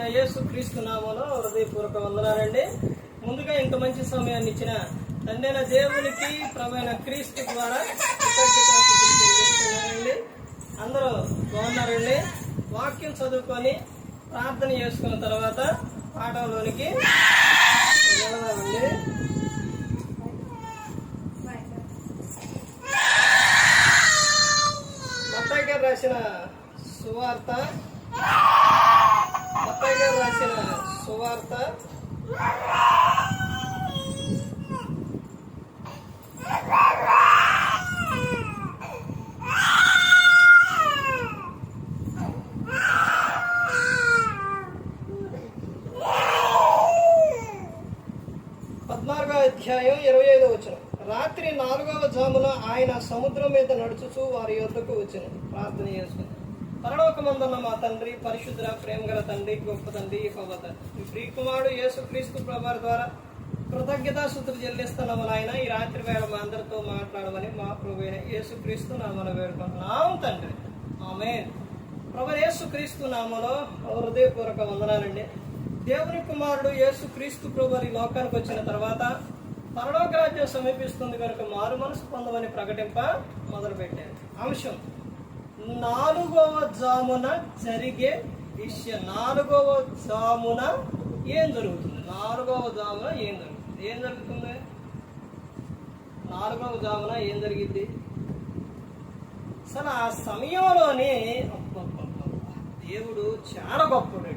యేసు క్రీస్తు నామంలో హృదయపూర్వక వందనాలండి. ముందుగా ఇంత మంచి సమయాన్ని ఇచ్చిన తండ్రైన దేవునికి ప్రమైన క్రీస్తు ద్వారా కృతజ్ఞతాస్తుతులు అందరూ బాగున్నారండి. వాక్యం చదువుకొని ప్రార్థన చేసుకున్న తర్వాత పాఠంలోనికి వెళదామండి మత్తయ్య రాసిన సువార్త. అప్పయ్య గారు రాసిన సువార్త. పద్నాలుగో అధ్యాయం ఇరవై ఐదో వచ్చిన రాత్రి నాలుగవ జామున ఆయన సముద్రం మీద నడుచుచూ వారి యొద్దకు వచ్చిన ప్రార్థన చేసుకుని పరలోకమందున్న మా తండ్రి పరిశుద్ధ ప్రేమ గల తండ్రి గొప్ప తండ్రి పవత ఈ ప్రియకుమారుడు యేసుక్రీస్తు ప్రభావ ద్వారా కృతజ్ఞతాసూత్రులు చెల్లిస్తున్నాము నాయన. ఈ రాత్రి వేళ మా అందరితో మాట్లాడమని మా ప్రభు యేసుక్రీస్తు నామన వేడుకుంటున్నాము తండ్రి. ఆమె ప్రభు యేసుక్రీస్తు నామలో హృదయపూర్వక వందనాలండి. దేవుని కుమారుడు యేసు క్రీస్తు ప్రభు ఈ లోకానికి వచ్చిన తర్వాత పరలోక రాజ్యం సమీపిస్తుంది కనుక మారు మనసు పొందమని ప్రకటింప మొదలుపెట్టారు. అంశం. నాలుగవ జామున జరిగే విషయం. నాలుగవ జామున ఏం జరుగుతుంది? నాలుగవ జామున ఏం జరుగుతుంది? ఏం జరుగుతుంది? నాలుగవ జామున ఏం జరిగింది? అసలు ఆ సమయంలోనే దేవుడు చాలా గొప్పడు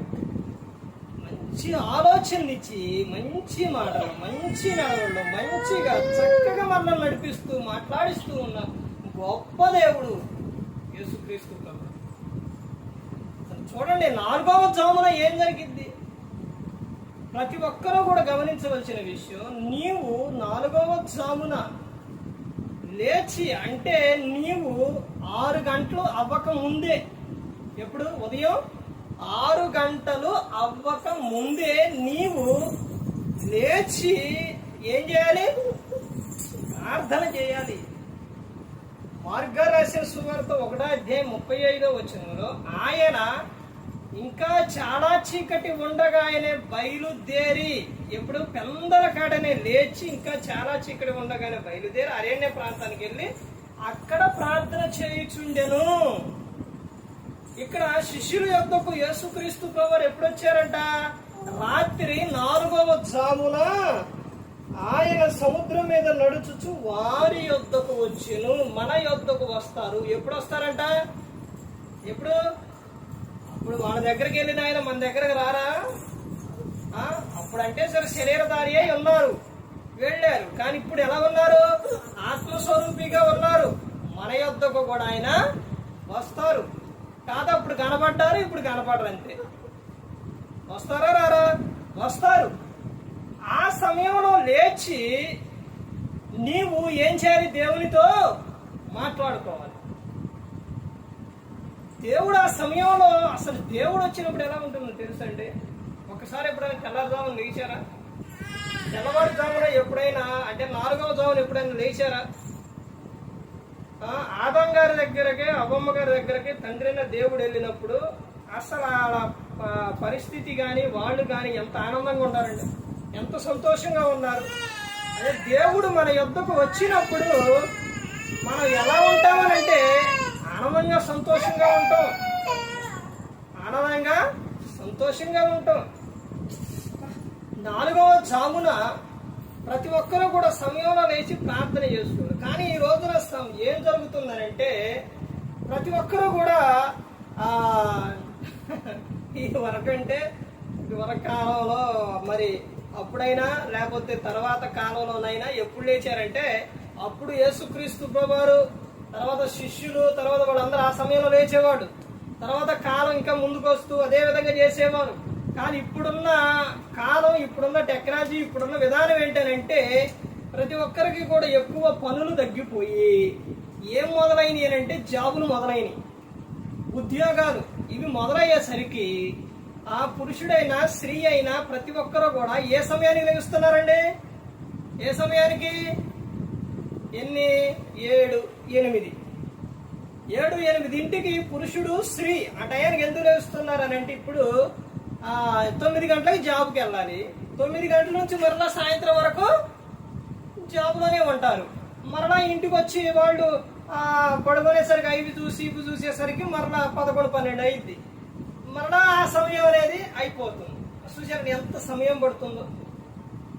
మంచి ఆలోచనలు ఇచ్చి మంచి మాటలు మంచి నడవలు మంచిగా చక్కగా మనల్ని నడిపిస్తూ మాట్లాడిస్తూ ఉన్న గొప్ప దేవుడు యేసుక్రీస్తు ప్రభు అసలు చూడండి నాలుగవ జామున ఏం జరిగింది? ప్రతి ఒక్కరూ కూడా గమనించవలసిన విషయం నీవు నాలుగవ జామున లేచి అంటే నీవు ఆరు గంటలు అవ్వక ముందే ఎప్పుడు? ఉదయం? ఆరు గంటలు అవ్వక ముందే నీవు లేచి ఏం చేయాలి? ప్రార్థన చేయాలి. మార్గరాశి సువార్త ఒకటో అధ్యాయం ముప్పై ఐదో వచనంలో ఆయన ఇంకా చాలా చీకటి ఉండగా బయలుదేరి ఎప్పుడు పెందల కాడనే లేచి ఇంకా చాలా చీకటి ఉండగానే బయలుదేరి అరణ్య ప్రాంతానికి వెళ్ళి అక్కడ ప్రార్థన చేయుచుండెను. ఇక్కడ శిష్యుల యొద్దకు యేసుక్రీస్తు ప్రభు ఎప్పుడు వచ్చారంట రాత్రి నాలుగవ జామున ఆయన సముద్రం మీద నడుచుచు వారి యొద్దకు వచ్చును. మన యొద్దకు వస్తారు. ఎప్పుడు వస్తారంట ఎప్పుడు? ఇప్పుడు మన దగ్గరికి వెళ్ళిన ఆయన మన దగ్గరకు రారా? అప్పుడంటే సరే శరీరధారి అయి ఉన్నారు. వెళ్ళారు. కానీ ఇప్పుడు ఎలా ఉన్నారు? ఆత్మస్వరూపిగా ఉన్నారు. మన యొద్దకు కూడా ఆయన వస్తారు. కాదు అప్పుడు కనబడ్డారు ఇప్పుడు కనపడరు అంతే. వస్తారా రారా? వస్తారు. ఆ సమయంలో లేచి నీవు ఏం చేయాలి దేవునితో మాట్లాడుకోవాలి. దేవుడు ఆ సమయంలో అసలు దేవుడు వచ్చినప్పుడు ఎలా ఉంటుందో తెలుసండి? ఒకసారి ఎప్పుడైనా తెల్లవారుజామున లేచారా? తెల్లవారుజామున ఎప్పుడైనా అంటే నాలుగవ జామున ఎప్పుడైనా లేచారా? ఆదం గారి దగ్గరకి అవ్వమ్మ గారి దగ్గరకి తండ్రి దేవుడు వెళ్ళినప్పుడు అసలు వాళ్ళ పరిస్థితి కానీ వాళ్ళు కానీ ఎంత ఆనందంగా ఉన్నారండి ఎంత సంతోషంగా ఉన్నారు. అదే దేవుడు మన యుద్ధకు వచ్చినప్పుడు మనం ఎలా ఉంటామనంటే ఆనందంగా సంతోషంగా ఉంటాం ఆనందంగా సంతోషంగా ఉంటాం నాలుగవ జామున ప్రతి ఒక్కరూ కూడా సమయంలో లేచి ప్రార్థన చేసుకున్నారు కానీ ఈ రోజున ఏం జరుగుతుందనంటే ప్రతి ఒక్కరూ కూడా ఆ ఈ వరకు అంటే వరకు కాలంలో మరి అప్పుడైనా లేకపోతే తర్వాత కాలంలోనైనా ఎప్పుడు లేచారంటే అప్పుడు యేసుక్రీస్తు ప్రభువారు తర్వాత శిష్యులు తర్వాత వాళ్ళందరూ ఆ సమయంలో లేచేవాడు. తర్వాత కాలం ఇంకా ముందుకు వస్తూ అదే విధంగా చేసేవారు. కానీ ఇప్పుడున్న కాలం ఇప్పుడున్న టెక్నాలజీ ఇప్పుడున్న విధానం ఏంటంటే ప్రతి ఒక్కరికి కూడా ఎక్కువ పనులు తగ్గిపోయి ఏం మొదలైనవి అంటే జాబులు మొదలైనవి ఉద్యోగాలు ఇవి మొదలయ్యేసరికి ఆ పురుషుడైనా స్త్రీ అయినా ప్రతి ఒక్కరూ కూడా ఏ సమయానికి లభిస్తున్నారండి ఏ సమయానికి? ఎన్ని? ఏడు. ఎనిమిది. ఏడు ఎనిమిది ఇంటికి పురుషుడు స్త్రీ ఆ టయానికి ఎందుకు లేస్తున్నారు అని అంటే ఇప్పుడు తొమ్మిది గంటలకి జాబ్కి వెళ్ళాలి. తొమ్మిది గంటల నుంచి మరలా సాయంత్రం వరకు జాబ్లోనే ఉంటారు. మరలా ఇంటికి వచ్చి వాళ్ళు పడుకునేసరికి ఐదు చూసి ఇవి చూసేసరికి మరలా పదకొండు పన్నెండు అయింది. మరలా ఆ సమయం అనేది అయిపోతుంది. చూసారు ఎంత సమయం పడుతుందో.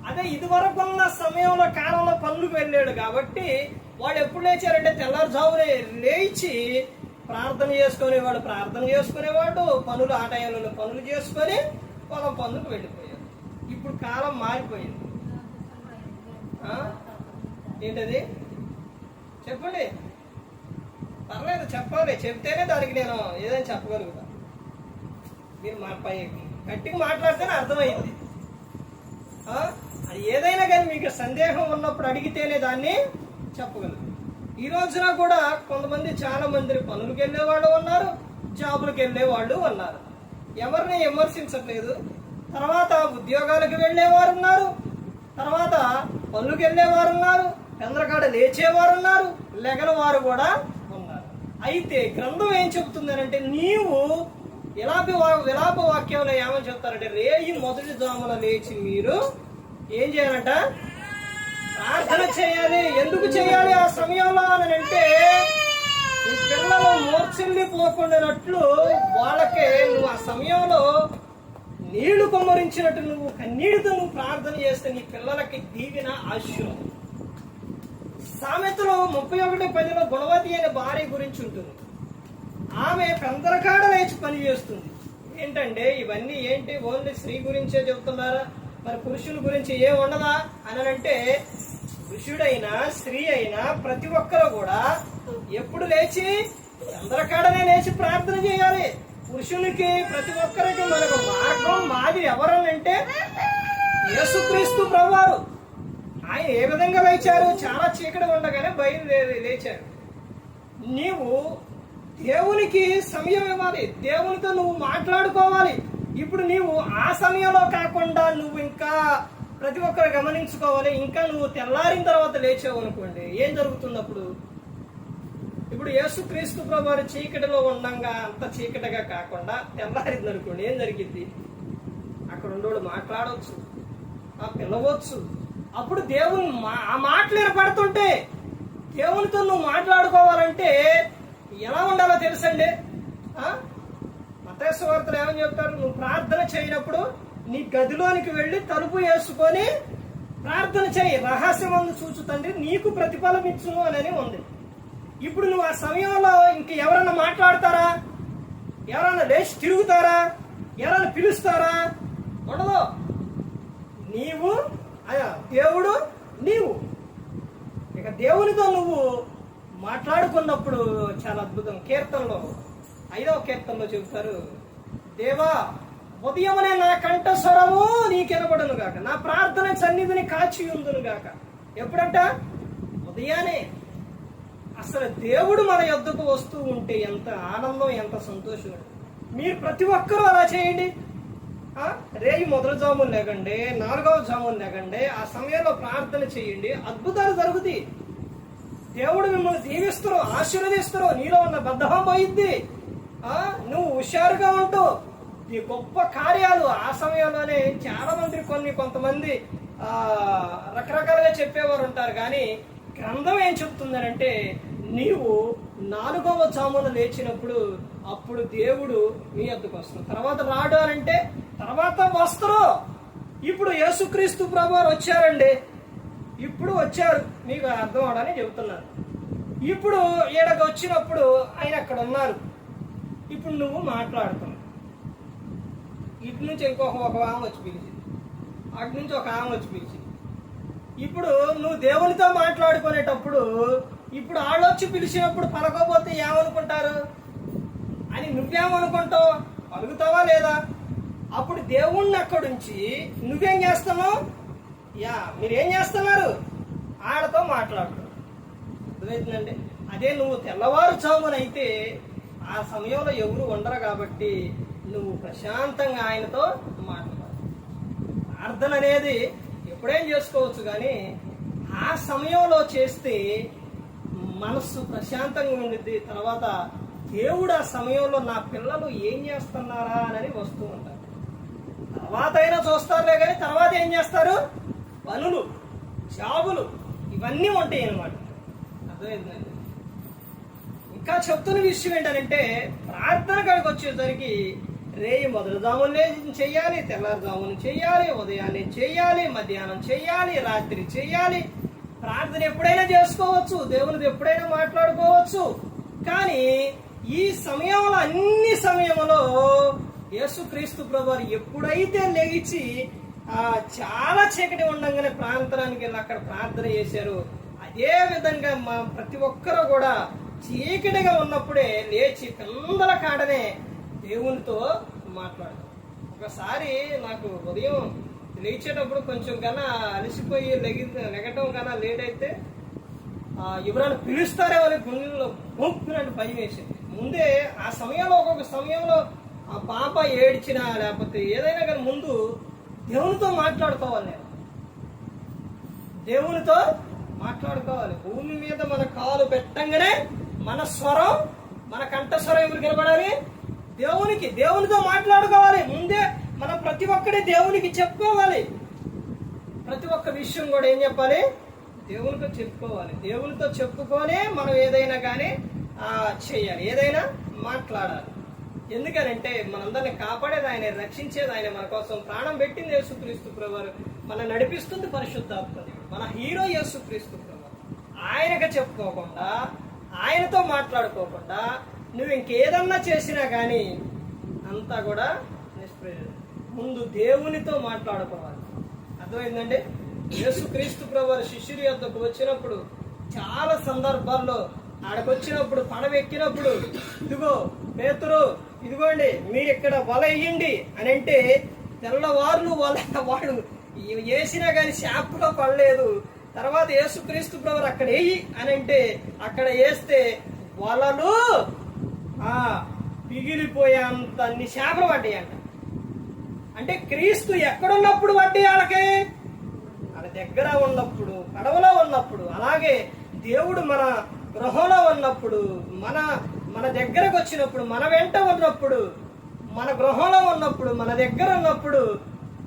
అదే ఇదివరకు ఉన్న సమయంలో కాలంలో పనులకు వెళ్ళాడు కాబట్టి వాడు ఎప్పుడు లేచారంటే తెల్లారుజామునే లేచి ప్రార్థన చేసుకునేవాడు ప్రార్థన చేసుకునేవాడు పనులు ఆ టైంలో పనులు చేసుకొని పొలం పనులకు వెళ్ళిపోయారు. ఇప్పుడు కాలం మారిపోయింది. ఏంటది? చెప్పండి. పర్లేదు చెప్పాలి. చెప్తేనే దానికి నేను ఏదైనా చెప్పగలుగుతా. మీరు మా పై గట్టిగా మాట్లాడితేనే అర్థమైంది. అది ఏదైనా కానీ మీకు సందేహం ఉన్నప్పుడు అడిగితేనే దాన్ని చెప్పగలరు ఈ రోజున కూడా కొంతమంది చాలా మంది పనులకు వెళ్ళే వాళ్ళు ఉన్నారు జాబులకు వెళ్ళే వాళ్ళు ఉన్నారు. ఎవరిని విమర్శించట్లేదు. తర్వాత ఉద్యోగాలకు వెళ్ళేవారు ఉన్నారు తర్వాత పనులకు వెళ్ళేవారు ఉన్నారు ఎందరకాడ లేచేవారు ఉన్నారు లెగల వారు కూడా ఉన్నారు. అయితే గ్రంథం ఏం చెబుతుందనంటే నీవు విలాప విలాప వాక్యంలో ఏమని చెప్తారంటే రేయి మొదటి జామున లేచి మీరు ఏం చేయాలంట? ప్రార్థన చేయాలి. ఎందుకు చేయాలి ఆ సమయంలో అని అంటే ఈ పిల్లలు మూర్ఛల్లిపోకుండానట్లు వాళ్ళకే నువ్వు ఆ సమయంలో నీళ్ళు కొమ్మరించినట్టు నువ్వు కన్నీటితో నువ్వు ప్రార్థన చేస్తే నీ పిల్లలకి దీవిన ఆశ్చర్యం సామెతలో ముప్పై ఒకటి పదిలో గుణవతి అనే భార్య గురించి ఉంటుంది. ఆమె పెందరకాడ లేచి పని చేస్తుంది. ఏంటంటే ఇవన్నీ ఏంటి? ఓన్లీ స్త్రీ గురించే చెబుతున్నారా మరి పురుషుల గురించి ఏం ఉండదా? అని అంటే పురుషుడైనా స్త్రీ అయినా ప్రతి ఒక్కరు కూడా ఎప్పుడు లేచి అందరికాడనే లేచి ప్రార్థన చేయాలి. పురుషునికి ప్రతి ఒక్కరికి మనకు మార్గం మాది ఎవరనంటే యేసుక్రీస్తు ప్రభువారు. ఆయన ఏ విధంగా లేచారు? చాలా చీకటి ఉండగానే బయలుదేరి లేచారు. నీవు దేవునికి సమయం ఇవ్వాలి. దేవునితో నువ్వు మాట్లాడుకోవాలి. ఇప్పుడు నీవు ఆ సమయంలో కాకుండా నువ్వు ఇంకా ప్రతి ఒక్కరు గమనించుకోవాలి. ఇంకా నువ్వు తెల్లారిన తర్వాత లేచావు అనుకోండి ఏం జరుగుతుంది అప్పుడు ఇప్పుడు యేసు క్రీస్తు ప్రభు చీకటిలో ఉండంగా అంత చీకటిగా కాకుండా తెల్లారింది అనుకోండి ఏం జరిగింది అక్కడ ఉండేవాడు మాట్లాడవచ్చు ఆ పిలవచ్చు. అప్పుడు దేవుని మా- ఆ మాటలు ఏర్పడుతుంటే దేవునితో నువ్వు మాట్లాడుకోవాలంటే ఎలా ఉండాలో తెలుసండి? మతేశ్వార్తలు ఏమని చెప్తారు? నువ్వు ప్రార్థన చేయనప్పుడు నీ గదిలోనికి వెళ్ళి తలుపు వేసుకొని ప్రార్థన చేయి. రహస్యమందు చూచు తండ్రి నీకు ప్రతిఫలం ఇచ్చును అని ఉంది. ఇప్పుడు నువ్వు ఆ సమయంలో ఇంక ఎవరన్నా మాట్లాడతారా? ఎవరన్నా లేచి తిరుగుతారా? ఎవరన్నా పిలుస్తారా? ఉండదు. నీవు అయ్యా దేవుడు నీవు. ఇక దేవునితో నువ్వు మాట్లాడుకున్నప్పుడు చాలా అద్భుతం. కీర్తనలో ఐదవ కీర్తనలో చెబుతారు దేవా ఉదయమనే నా కంఠ స్వరము నీకెనబడును గాక. నా ప్రార్థన సన్నిధిని కాచి ఉందును గాక. ఎప్పుడంట? ఉదయానే. అసలు దేవుడు మన యొద్దకు వస్తూ ఉంటే ఎంత ఆనందం ఎంత సంతోషం. మీరు ప్రతి ఒక్కరూ అలా చేయండి. రేయి మొదటి జాములు లేకండి నాలుగవ జాములు లేకండి ఆ సమయంలో ప్రార్థన చేయండి. అద్భుతాలు జరుగుతాయి. దేవుడు మిమ్మల్ని దీవిస్తారు ఆశీర్వదిస్తారు. నీలో ఉన్న బద్ధం పోయిద్ది. నువ్వు హుషారుగా ఉంటావు ఈ గొప్ప కార్యాలు ఆ సమయంలోనే చాలా మంది కొన్ని కొంతమంది రకరకాలుగా చెప్పేవారు ఉంటారు. కానీ గ్రంథం ఏం చెప్తుందనంటే నీవు నాలుగవ జామున లేచినప్పుడు అప్పుడు దేవుడు మీ అద్దకు వస్తుంది తర్వాత రాడు అంటే తర్వాత వస్తారు ఇప్పుడు యేసుక్రీస్తు ప్రభువారు వచ్చారండి. ఇప్పుడు వచ్చారు. మీకు అర్థం అవడానికి చెబుతున్నాను. ఇప్పుడు ఈడకు వచ్చినప్పుడు ఆయన అక్కడ ఉన్నారు. ఇప్పుడు నువ్వు మాట్లాడుతున్నావు. ఇటు నుంచి ఇంకొక ఒక ఆమె వచ్చి పిలిచింది. అటు నుంచి ఒక ఆమె వచ్చి పిలిచింది. ఇప్పుడు నువ్వు దేవునితో మాట్లాడుకునేటప్పుడు ఇప్పుడు వాళ్ళు వచ్చి పిలిచినప్పుడు పలకపోతే ఏమనుకుంటారు? అని నువ్వేమనుకుంటావు? పలుకుతావా లేదా? అప్పుడు దేవుణ్ణి అక్కడుంచి నువ్వేం చేస్తున్నావు? యా మీరేం చేస్తున్నారు? ఆడతో మాట్లాడుతున్నారు అర్థమవుతుందండి అదే నువ్వు తెల్లవారు చామునైతే ఆ సమయంలో ఎవరు ఉండరు కాబట్టి నువ్వు ప్రశాంతంగా ఆయనతో మాట్లాడు. ప్రార్థన అనేది ఎప్పుడేం చేసుకోవచ్చు కానీ ఆ సమయంలో చేస్తే మనస్సు ప్రశాంతంగా ఉండిద్ది. తర్వాత దేవుడు ఆ సమయంలో నా పిల్లలు ఏం చేస్తున్నారా అని వస్తూ ఉంటారు. తర్వాత అయినా చూస్తారులే కానీ తర్వాత ఏం చేస్తారు? పనులు జాబులు ఇవన్నీ ఉంటాయి అన్నమాట అర్థమైందండి ఇంకా చెప్తున్న విషయం ఏంటంటే ప్రార్థన కాడికి వచ్చేసరికి రేయి మొదలుదాములు చేయాలి చెయ్యాలి తెల్లారుజామును చెయ్యాలి ఉదయాన్నే చెయ్యాలి మధ్యాహ్నం చెయ్యాలి రాత్రి చెయ్యాలి. ప్రార్థన ఎప్పుడైనా చేసుకోవచ్చు దేవునిది ఎప్పుడైనా మాట్లాడుకోవచ్చు. కానీ ఈ సమయంలో అన్ని సమయంలో యేసుక్రీస్తు ప్రభువారు ఎప్పుడైతే లేచి ఆ చాలా చీకటి ఉండంగానే ప్రాంతానికి వెళ్ళి అక్కడ ప్రార్థన చేశారు అదే విధంగా మా ప్రతి ఒక్కరూ కూడా చీకటిగా ఉన్నప్పుడే లేచి పిల్లల కాడనే దేవునితో మాట్లాడతాం. ఒకసారి నాకు ఉదయం లేచేటప్పుడు కొంచెం కన్నా అలసిపోయి లెగి లెగటం కన్నా లేట్ అయితే ఎవరైనా పిలుస్తారేమో అని గుండెల్లో బొంకునని భయం వేసింది. ముందే ఆ సమయంలో ఒక్కొక్క సమయంలో ఆ పాప ఏడ్చినా లేకపోతే ఏదైనా కానీ ముందు దేవునితో మాట్లాడుకోవాలి నేను. దేవునితో మాట్లాడుకోవాలి. భూమి మీద మన కాలు పెట్టంగానే మన స్వరం మన కంఠస్వరం ఎవరికి వినపడాలి దేవునికి దేవునితో మాట్లాడుకోవాలి. ముందే మనం ప్రతి ఒక్కటి దేవునికి చెప్పుకోవాలి. ప్రతి ఒక్క విషయం కూడా ఏం చెప్పాలి? దేవునితో చెప్పుకోవాలి. దేవునితో చెప్పుకొనే మనం ఏదైనా కానీ చేయాలి. ఏదైనా మాట్లాడాలి. ఎందుకనంటే మనందరిని కాపాడేది ఆయన రక్షించేది ఆయన మన కోసం. ప్రాణం పెట్టింది యేసుక్రీస్తు ప్రభువారు. మన నడిపిస్తుంది పరిశుద్ధాత్మ దేవుడు. మన హీరో యేసుక్రీస్తు ప్రభు ఆయనగా చెప్పుకోకుండా ఆయనతో మాట్లాడుకోకుండా నువ్వు ఇంకేదన్నా చేసినా కానీ అంతా కూడా నిష్ప్రయోజనం. ముందు దేవునితో మాట్లాడుకోవాలి. అర్థమైందండి? యేసుక్రీస్తు ప్రభు శిష్యుడి యొద్దకు వచ్చినప్పుడు చాలా సందర్భాల్లో ఆడకు వచ్చినప్పుడు పడవ ఎక్కినప్పుడు ఇదిగో పేతురు ఇదిగోండి మీరు ఇక్కడ వల వేయండి అని అంటే తెల్లవారులు వల వాడు వేసినా కానీ షాప్లో పడలేదు. తర్వాత యేసుక్రీస్తు ప్రభు అక్కడ వేయి అని అంటే అక్కడ వేస్తే వలలు పిగిలిపోయేంత అన్ని చేపలు పడ్డాయంట. అంటే క్రీస్తు ఎక్కడున్నప్పుడు వడ్డీ వాళ్ళకి? వాళ్ళ దగ్గర ఉన్నప్పుడు పడవలో ఉన్నప్పుడు అలాగే దేవుడు మన గృహంలో ఉన్నప్పుడు మన మన దగ్గరకు వచ్చినప్పుడు మన వెంట ఉన్నప్పుడు మన గృహంలో ఉన్నప్పుడు మన దగ్గర ఉన్నప్పుడు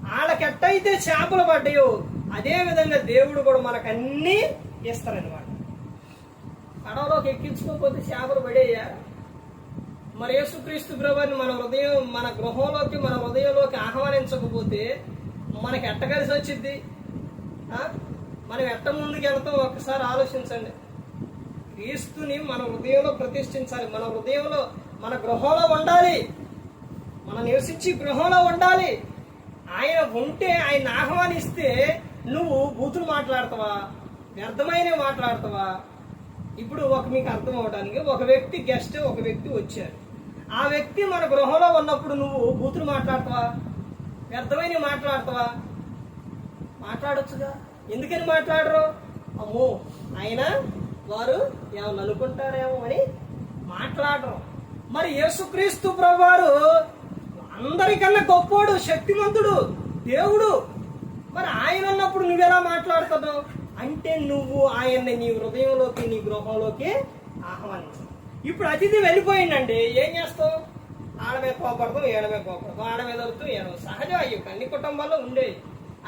వాళ్ళకి ఎట్టయితే చేపలు పడ్డాయో అదే విధంగా దేవుడు కూడా మనకు అన్నీ ఇస్తారనమాట పడవలోకి ఎక్కించుకోకపోతే చేపలు పడేయా? మరి యేసుక్రీస్తు ప్రభుని మన హృదయం మన గృహంలోకి మన హృదయంలోకి ఆహ్వానించకపోతే మనకి ఎట్ట కలిసి వచ్చింది మనం ఎట్ట ముందుకు వెళ్తాం? ఒక్కసారి ఆలోచించండి. క్రీస్తుని మన హృదయంలో ప్రతిష్ఠించాలి. మన హృదయంలో మన గృహంలో ఉండాలి. మనం నివసించి గృహంలో ఉండాలి. ఆయన ఉంటే ఆయన ఆహ్వానిస్తే నువ్వు బూతులు మాట్లాడతావా? వ్యర్థమైనవి మాట్లాడతావా? ఇప్పుడు ఒక మీకు అర్థం అవడానికి ఒక వ్యక్తి గెస్ట్ ఒక వ్యక్తి వచ్చారు ఆ వ్యక్తి మన గృహంలో ఉన్నప్పుడు నువ్వు బూతులు మాట్లాడతావా? వ్యర్థమైనవి మాట్లాడతావా? మాట్లాడొచ్చుగా. ఎందుకని మాట్లాడరు? అమ్మో ఆయన వారు ఏమన్నా అనుకుంటారేమో అని మాట్లాడరు. మరి యేసుక్రీస్తు ప్రభువారు అందరికన్నా గొప్పోడు శక్తిమంతుడు దేవుడు. మరి ఆయన ఉన్నప్పుడు నువ్వెలా మాట్లాడుతున్నావు? అంటే నువ్వు ఆయన్ని నీ హృదయంలోకి నీ గృహంలోకి ఆహ్వానించు. ఇప్పుడు అతిథి వెళ్ళిపోయిందండి. ఏం చేస్తావు? ఆడ మీద కోపడతాం ఏడమే కోపడతాం ఆడ మీద ఏడవ. సహజం అయ్యి అన్ని కుటుంబాల్లో ఉండేవి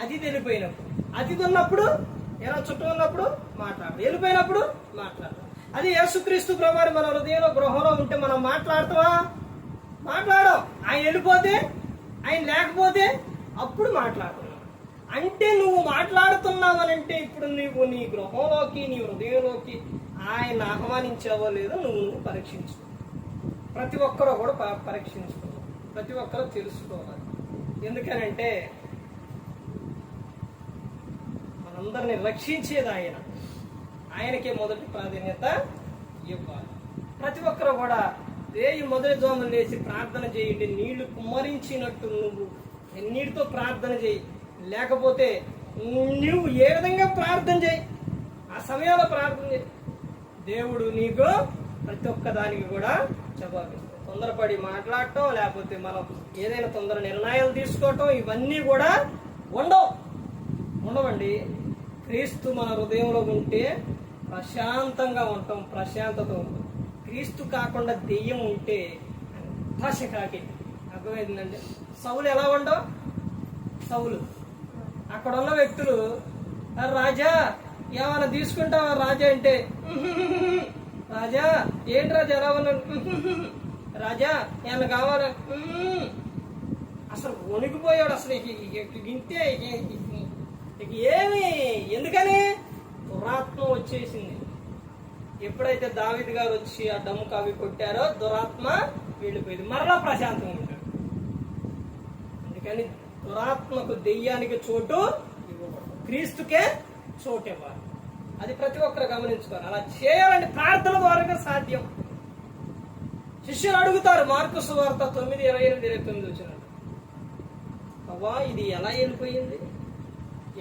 అతిథి వెళ్ళిపోయినప్పుడు. అతిథి ఉన్నప్పుడు ఎలా చుట్టూ ఉన్నప్పుడు మాట్లాడు. వెళ్ళిపోయినప్పుడు మాట్లాడు. అది యేసుక్రీస్తు ప్రభావి మన హృదయంలో గృహంలో ఉంటే మనం మాట్లాడతావా మాట్లాడం ఆయన వెళ్ళిపోతే ఆయన లేకపోతే అప్పుడు మాట్లాడతాం. అంటే నువ్వు మాట్లాడుతున్నావనంటే ఇప్పుడు నువ్వు నీ గృహంలోకి నీ హృదయంలోకి ఆయన ఆహ్వానించావో లేదో నువ్వు నువ్వు పరీక్షించు ప్రతి ఒక్కరూ కూడా పరీక్షించుకో ప్రతి ఒక్కరూ తెలుసుకోవాలి. ఎందుకనంటే మనందరిని రక్షించేది ఆయన. ఆయనకే మొదటి ప్రాధాన్యత ఇవ్వాలి. ప్రతి ఒక్కరు కూడా రేయి మొదటి దోమలు లేచి ప్రార్థన చేయండి. నీళ్ళు కుమ్మరించినట్టు నువ్వు నీటితో ప్రార్థన చేయి. లేకపోతే నువ్వు ఏ విధంగా ప్రార్థన చేయి? ఆ సమయంలో ప్రార్థన చేయి. దేవుడు నీకు ప్రతి ఒక్క దానికి కూడా జవాబు తొందరపడి మాట్లాడటం లేకపోతే మనం ఏదైనా తొందర నిర్ణయాలు తీసుకోవటం ఇవన్నీ కూడా ఉండవు. ఉండవండి. క్రీస్తు మన హృదయంలో ఉంటే ప్రశాంతంగా ఉంటాం ప్రశాంతత ఉంటాం క్రీస్తు కాకుండా దెయ్యం ఉంటే అంతా శకాకి అర్థమైందండి? సౌలు ఎలా ఉండవు? సౌలు. అక్కడ ఉన్న వ్యక్తులు రాజా ఏమైనా తీసుకుంటావా రాజా అంటే? రాజా ఏంటి రాజా ఎలా ఉన్నాను రాజా ఏమైనా కావాలా? అసలు వణికిపోయాడు అసలు ఇంతే ఏమి ఎందుకని? దురాత్మ వచ్చేసింది. ఎప్పుడైతే దావిద్ గారు వచ్చి ఆ డమ్ము కావి కొట్టారో దురాత్మ వెళ్ళిపోయింది. మరలా ప్రశాంతంగా ఉంటాడు. అందుకని దురాత్మకు దెయ్యానికి చోటు క్రీస్తుకే చోటు ఇవ్వాలి. అది ప్రతి ఒక్కరు గమనించుకోవాలి. అలా చేయాలని ప్రార్థన ద్వారా సాధ్యం. శిష్యులు అడుగుతారు మార్కు సువార్త తొమ్మిది ఇరవై ఎనిమిది ఇరవై తొమ్మిది వచ్చినట్టు. అవ్వా ఇది ఎలా వెళ్ళిపోయింది?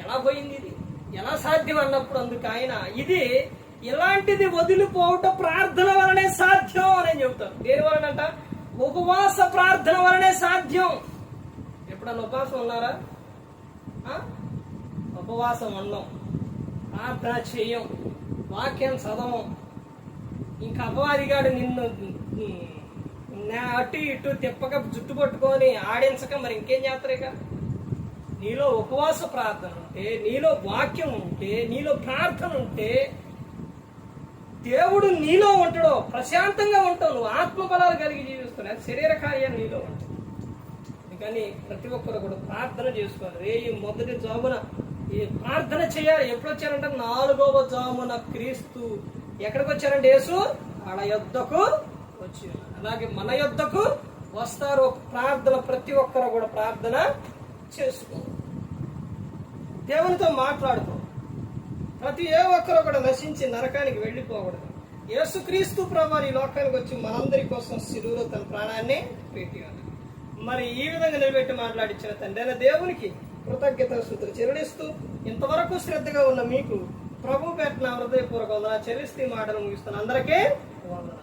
ఎలా పోయింది ఇది? ఎలా సాధ్యం? అన్నప్పుడు అందుకు ఆయన ఇది ఇలాంటిది వదిలిపోవటం ప్రార్థన వలనే సాధ్యం అని చెబుతారు. దేని వలనంట? ఉపవాస ప్రార్థన వలనే సాధ్యం. ఎప్పుడన్నా ఉపవాసం ఉన్నారా? ఉపవాసం ఉండం ప్రార్థన చేయం. వాక్యం చదవం. ఇంకా అపవాదిగాడు నిన్ను అటు ఇటు తిప్పక జుట్టు పట్టుకొని ఆడించక మరి ఇంకేం చేస్తారు నీలో ఉపవాస ప్రార్థన ఉంటే నీలో వాక్యం ఉంటే నీలో ప్రార్థన ఉంటే దేవుడు నీలో ఉంటాడో ప్రశాంతంగా ఉంటావు. నువ్వు ఆత్మబలాలు కలిగి జీవిస్తున్నావు. శరీర కార్యాలు నీలో ఉంటాయి కానీ ప్రతి ఒక్కరు కూడా ప్రార్థన చేసుకోవాలి. రే ఈ మొదటి జామున ఈ ప్రార్థన చేయాలి. ఎప్పుడు వచ్చారంటే నాలుగవ జామున క్రీస్తు ఎక్కడికి వచ్చారంటే యేసు? వాళ్ళ యొద్దకు వచ్చి అలాగే మన యొద్దకు వస్తారు. ఒక ప్రార్థన ప్రతి ఒక్కరు కూడా ప్రార్థన చేసుకో దేవునితో మాట్లాడుకో. ప్రతి ఏ ఒక్కరు కూడా నశించి నరకానికి వెళ్ళిపోకూడదు. యేసుక్రీస్తు ప్రభు ఈ లోకానికి వచ్చి మనందరి కోసం సిరువులో తన ప్రాణాన్ని పెట్టి మరి ఈ విధంగా నిలబెట్టి మాట్లాడించిన తండ్రి దేవునికి కృతజ్ఞత స్థుతులు చెల్లిస్తూ ఇంతవరకు శ్రద్ధగా ఉన్న మీకు ప్రభు పెట్టిన హృదయపూర్వక వందన చెల్లిస్తూ మాటలు ముగిస్తున్న అందరికీ వందన